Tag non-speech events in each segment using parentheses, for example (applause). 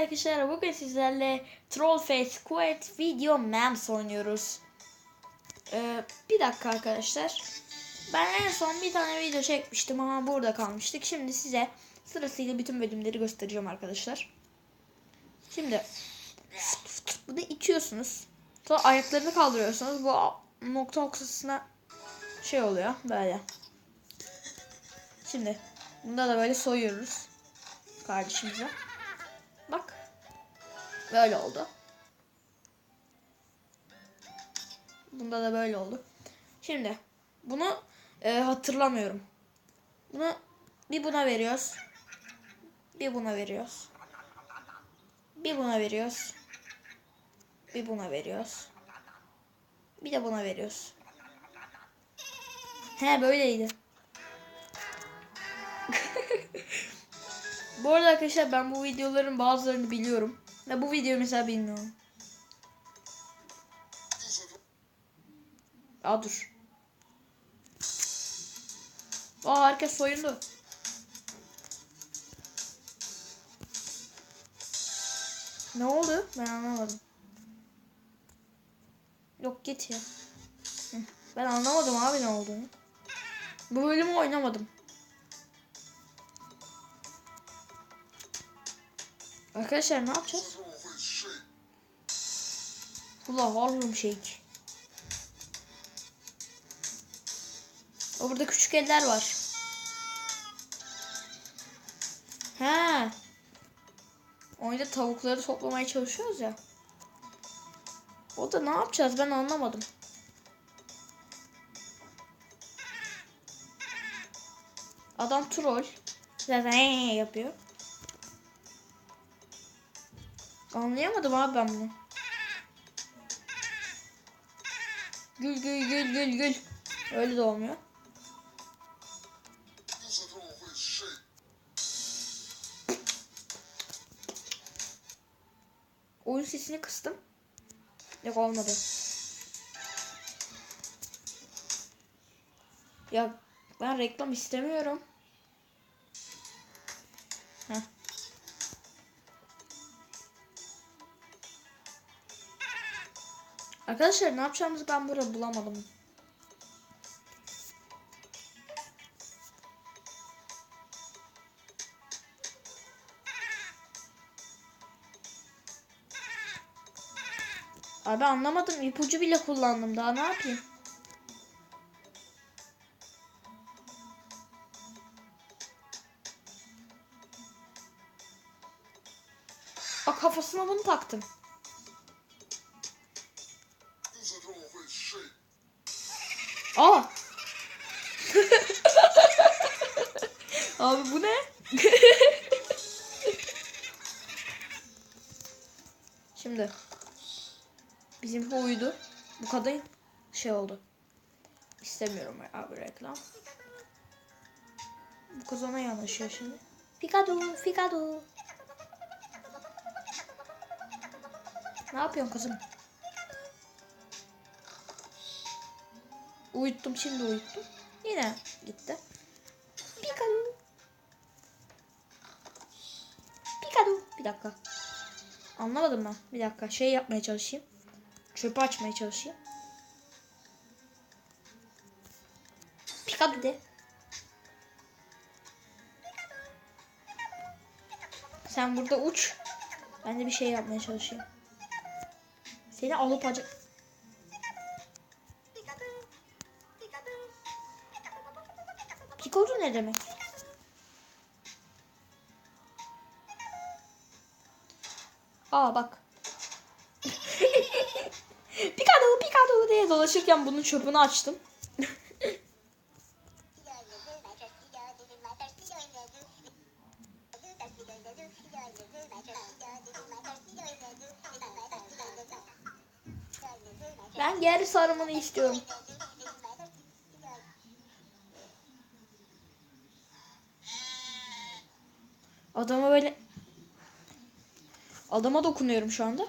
arkadaşlar bugün sizlerle Trollface Squad Video Memes oynuyoruz. Ee, bir dakika arkadaşlar. Ben en son bir tane video çekmiştim ama burada kalmıştık. Şimdi size sırasıyla bütün bölümleri göstereceğim arkadaşlar. Şimdi bunu itiyorsunuz. Sonra ayaklarını kaldırıyorsunuz. Bu nokta noktasına şey oluyor böyle. Şimdi bunda da böyle soyuyoruz kardeşimize. Bak. Böyle oldu. Bunda da böyle oldu. Şimdi bunu e, hatırlamıyorum. Bunu bir buna veriyoruz. Bir buna veriyoruz. Bir buna veriyoruz. Bir buna veriyoruz. Bir de buna veriyoruz. He böyleydi. Bu arada arkadaşlar ben bu videoların bazılarını biliyorum. Ve bu videoyu mesela bilmiyorum. Aa dur. Aa herkes soyundu. Ne oldu? Ben anlamadım. Yok git ya. Ben anlamadım abi ne olduğunu. Bu bölümü oynamadım. Arkadaşlar ne yapacağız? Ula Harlem Shake. O burada küçük eller var. He. Oyunda tavukları toplamaya çalışıyoruz ya. O da ne yapacağız ben anlamadım. Adam troll. Zaten ee yapıyor. Anlayamadım abi ben bunu. Gül gül gül gül gül. Öyle de olmuyor. Oyun sesini kıstım. Yok olmadı. Ya ben reklam istemiyorum. Arkadaşlar ne yapacağımızı ben burada bulamadım. Abi anlamadım. ipucu bile kullandım. Daha ne yapayım? Bak kafasına bunu taktım. Aa. (laughs) Abi bu ne? (laughs) Şimdi bizim bu uydu. Bu kadın şey oldu. İstemiyorum abi reklam. Bu kız ona yanaşıyor şimdi. Pikadu, Pikadu. Ne yapıyorsun kızım? Uyuttum şimdi uyuttum. Yine gitti. Pikadu. Pikadu. Bir dakika. Anlamadım ben. Bir dakika şey yapmaya çalışayım. Çöpü açmaya çalışayım. Pikadu de. Sen burada uç. Ben de bir şey yapmaya çalışayım. Seni alıp acı... Pikodu ne demek? Aa bak. (laughs) Pikadu Pikadu diye dolaşırken bunun çöpünü açtım. (laughs) Ben geri sarımını istiyorum. Adama böyle Adama dokunuyorum şu anda.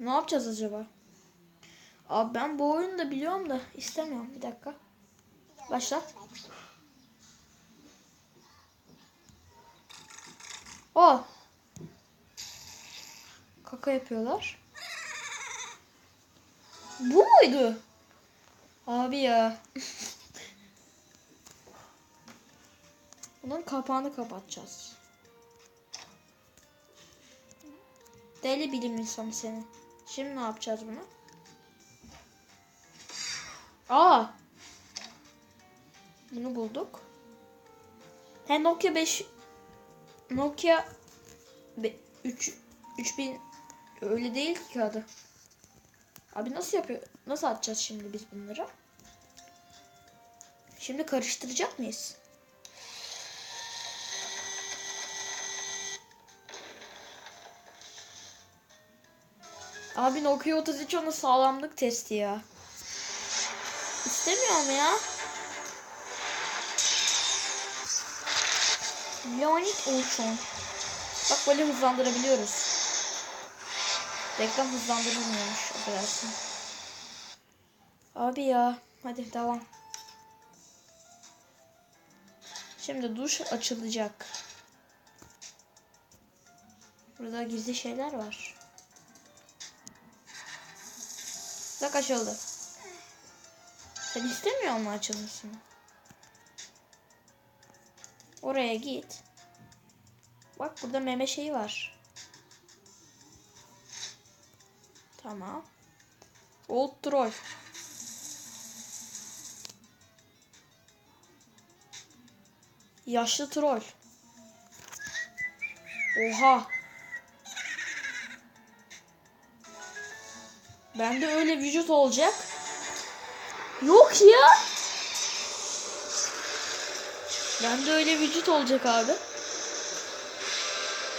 Ne yapacağız acaba? Abi ben bu oyunu da biliyorum da istemiyorum. Bir dakika. Başlat. O. Kaka yapıyorlar. Bu muydu? Abi ya. (laughs) Bunun kapağını kapatacağız. Deli bilim insanı seni. Şimdi ne yapacağız bunu? Aa. Bunu bulduk. He Nokia 5 Nokia 3 3000 öyle değil ki adı. Abi nasıl yapıyor? Nasıl atacağız şimdi biz bunları? Şimdi karıştıracak mıyız? Abi Nokia 33 onun sağlamlık testi ya. İstemiyorum ya. Leonid Ultron. Bak böyle hızlandırabiliyoruz. Reklam hızlandırılmıyormuş. Affedersin. Abi ya. Hadi devam. Şimdi duş açılacak. Burada gizli şeyler var. Bak açıldı. Sen istemiyor musun açılmasını? Oraya git. Bak burada meme şeyi var. Tamam. Old troll. Yaşlı troll. Oha. Bende öyle vücut olacak. Yok ya. Bende öyle vücut olacak abi.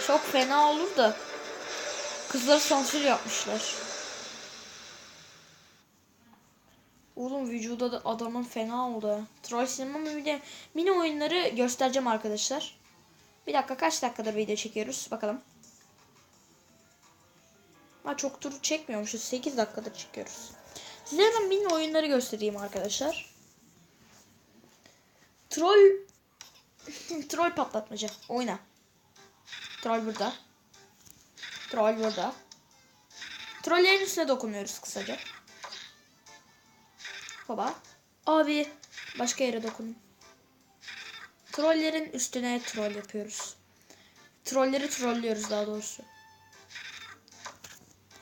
Çok fena olur da. Kızlar sansür yapmışlar. Oğlum vücuda da adamın fena oldu. Troll sinema bir de mini oyunları göstereceğim arkadaşlar. Bir dakika kaç dakikadır video çekiyoruz bakalım. Ha çok tur çekmiyormuşuz. 8 dakikadır çekiyoruz. Size hemen mini oyunları göstereyim arkadaşlar. Troll (laughs) Troll patlatmaca. Oyna. Troll burada. Troll burada. Trollerin üstüne dokunuyoruz kısaca. Baba. Abi başka yere dokunun. Trollerin üstüne troll yapıyoruz. Trolleri trollüyoruz daha doğrusu.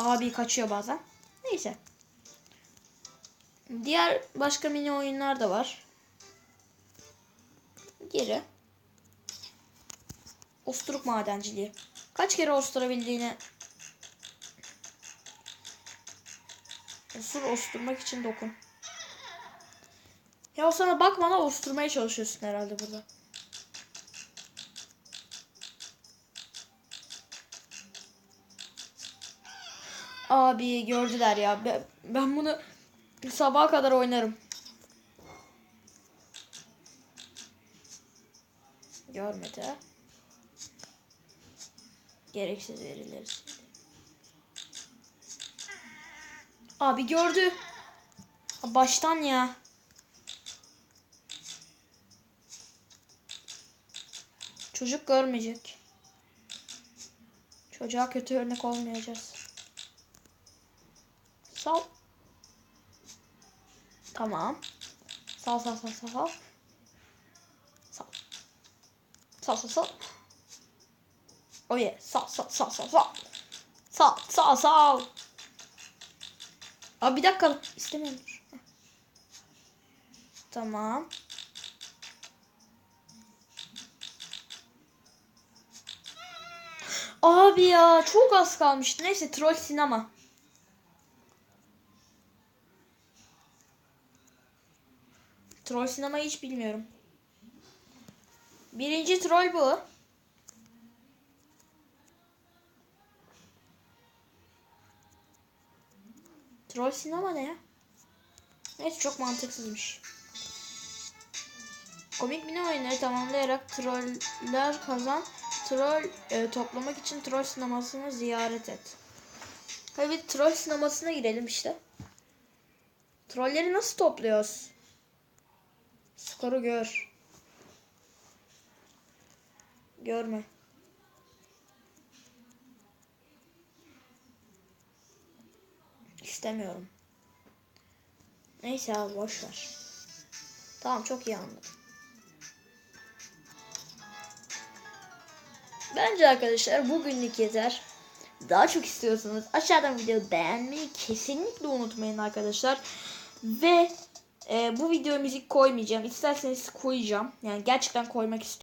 Abi kaçıyor bazen. Neyse. Diğer başka mini oyunlar da var. Geri. Osturuk madenciliği. Kaç kere osturabildiğini Osur osturmak için dokun. Ya o sana bakmana osturmaya çalışıyorsun herhalde burada. Abi gördüler ya. Ben, ben bunu sabaha kadar oynarım. Görmedi. Gereksiz sildi. Abi gördü. Baştan ya. Çocuk görmeyecek. Çocuğa kötü örnek olmayacağız. Sal. Tamam. Sal sal sal sal sal. Sal. Sal sal sal. Oh yeah. Sal sal sal sal sal. Sal sal sal. Abi bir dakika. İstemiyorum. Tamam. Abi ya çok az kalmıştı. Neyse troll sinema. Troll sinemayı hiç bilmiyorum. Birinci troll bu. Troll sinema ne ya? Neyse çok mantıksızmış. Komik mini oyunları tamamlayarak troller kazan. Troll e, toplamak için troll sinemasını ziyaret et. Evet troll sinemasına girelim işte. Trolleri nasıl topluyoruz? Skoru gör. Görme. İstemiyorum. Neyse abi boş ver. Tamam çok iyi anladım. Bence arkadaşlar bugünlük yeter. Daha çok istiyorsanız aşağıdan videoyu beğenmeyi kesinlikle unutmayın arkadaşlar. Ve e, bu videoya müzik koymayacağım. İsterseniz koyacağım. Yani gerçekten koymak istiyorum.